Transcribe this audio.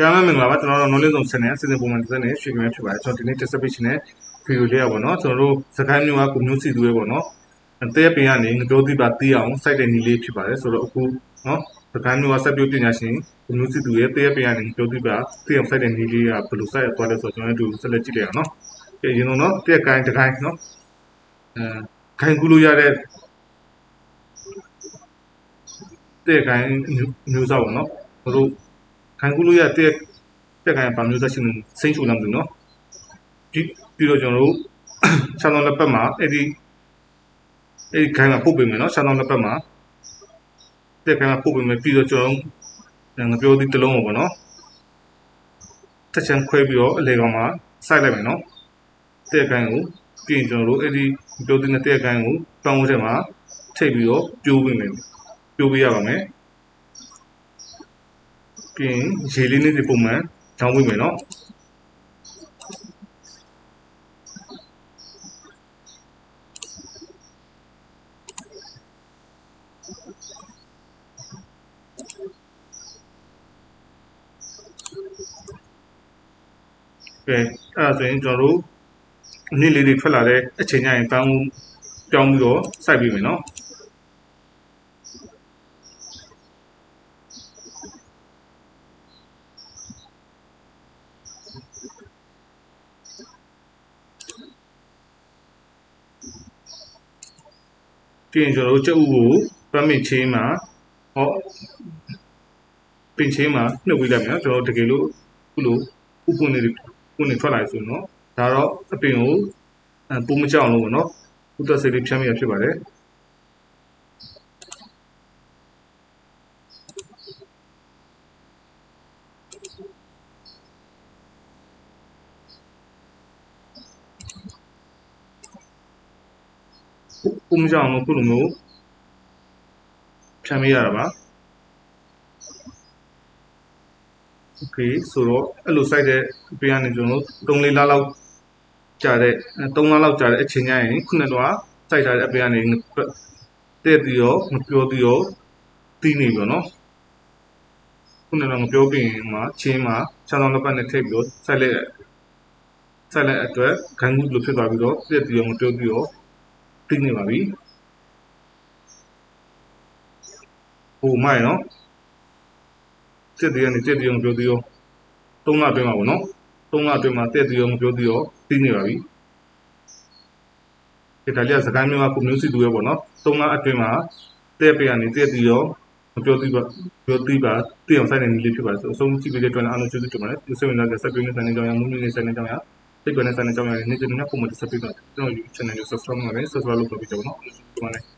တရားမမင်္ဂလာပါကျွန်တော်တို့ knowledge zone channel စီစဉ်ပုံမှန်တစ်သက်နဲ့ရွှေကမဲဖြစ်ပါတယ်ကျွန်တော်ဒီနေ့ distribution နဲ့ video လေးရပါတော့ကျွန်တော်တို့စကိုင်းမျိုးကကိုမျိုးစီသူရဲ့ပေါ့နော်တရက်ပင်ကနေငပြောသီးပါတီးအောင်စိုက်တဲ့နည်းလေးဖြစ်ပါတယ်ဆိုတော့အခုနော်စကိုင်းမျိုးကစက်ပြုတ်ပညာရှင်ကိုမျိုးစီသူရဲ့တရက်ပင်ကနေငပြောသီးပါတီးအောင်စိုက်တဲ့နည်းလေးကဘယ်လိုစိုက်ရသွားလဲဆိုတော့ကျွန်တော်တို့ဆက်လက်ကြည့်လိုက်အောင်နော်ကြည့်ရင်တော့နော်တရက်ကိုင်းတစ်ကိုင်းနော်အဲခိုင်ကူလို့ရတဲ့တရက်ကိုင်းမျိုးစားပေါ့နော်တို့ ခံကူလို့ရတဲ့တက်ကန်ပါမျိုးသက်ရှင်စိမ့်ချူလာမလို့နော်ပြီးပြီးတော့ကျွန်တော်တို့ခြံတော်လက်ပတ်မှာအဲ့ဒီအဲ့ဒီခိုင်မှာပုတ်ပေးမယ်နော်ခြံတော်လက်ပတ်မှာတက်ကန်မှာပုတ်ပေးမယ်ပြီးတော့ကျွန်တော်ငပြောသီးတစ်လုံးပေါ့နော်တစ်ချမ်းခွဲပြီးတော့အလေကောင်မှာစိုက်လိုက်မယ်နော်တက်ကန်ကိုပြီးရင်ကျွန်တော်တို့အဲ့ဒီပြောသီးနဲ့တက်ကန်ကိုပန်းဝတ်ထဲမှာထိပ်ပြီးတော့ပြိုးပေးမယ်ပြိုးပေးရပါမယ် ပြီးရင်ရေလေးနဲ့ဒီပုံမှန်ချောင်းဝင်မယ်နော်ကဲအဲ့ဒါဆိုရင်ကျွန်တော်တို့နေ့လေးတွေထွက်လာတဲ့အချိန်ကျရင်ပန်းပြောင်းပြီးတော့စိုက်ပြီးမယ်နော် ပြီးရင်ကျွန်တော်တို့ကြက်ဥကိုပန်းမင်ချင်းမှာဟောပင်ချင်းမှာနှုတ်ပေးလိုက်မယ်နော်ကျွန်တော်တကယ်လို့ခုလိုဥပွင့်နေပွင့်နေထွက်လာဆိုတော့ဒါတော့အပင်ကိုပုံမကြောက်လို့ပေါ့နော်ဥသက်စိတ်လေးဖြမ်းမိရဖြစ်ပါတယ် ကိုမကြောင်လို့ခုလိုမျိုးဖြန့်ပေးရတာပါ okay ဆိုတော့အဲ့လို site တဲ့ပေးရနေကျွန်တော်တို့3-4လလောက်ကြာတဲ့3လလောက်ကြာတဲ့အချိန်ကျရင်ခုနက site ထားတဲ့အပေးကနေတဲ့ပြီးတော့မပြောသေးတော့တီးနေပြီနော်ခုနကမပြောပြင်မှာချင်းမှာခြေဆောင်လက်ပတ်နဲ့ထိပ်ပြီးတော့ site လက် site လက်အတွက် gang group လို့ဖြစ်သွားပြီးတော့ပြည့်ပြီးတော့မပြောပြီးတော့ တီးနေပါပြီဟိုမိုက်နော်တက်သေးကနေတက်သေးအောင်ပြောသေးရော၃လအတွင်းမှာပေါ့နော်၃လအတွင်းမှာတက်သေးအောင်ပြောသေးရောသိနေပါပြီဒီဒါလေးကစကိုင်းမျိုးကကိုမျိုးစီသူရဲ့ပေါ့နော်၃လအတွင်းမှာတက်ပေးကနေတက်သေးရောမပြောသေးပါပြောသေးပါသိအောင်စိုက်နေနေလေးဖြစ်ပါတယ်ဆိုအဆုံးကြည့်ပေးတဲ့အတွက်လည်းအားလုံးကျေးဇူးတင်ပါတယ်ဒီစိတ်ဝင်စားတဲ့ဆက်ပေးနေတဲ့ဆိုင်နေကြောင်းရမူးမူးနေဆိုင်နေကြောင်း ရစိတ်ကွယ်နေဆိုင်နေကြောင်းရနေ့စဉ်နေ့ပုံမှန်ဆက်ပေးတော့ကျွန်တော် YouTube channel ကို subscribe လုပ်နေ subscribe လုပ်တော့ပြီးကြပါတော့ဒီမှာလည်း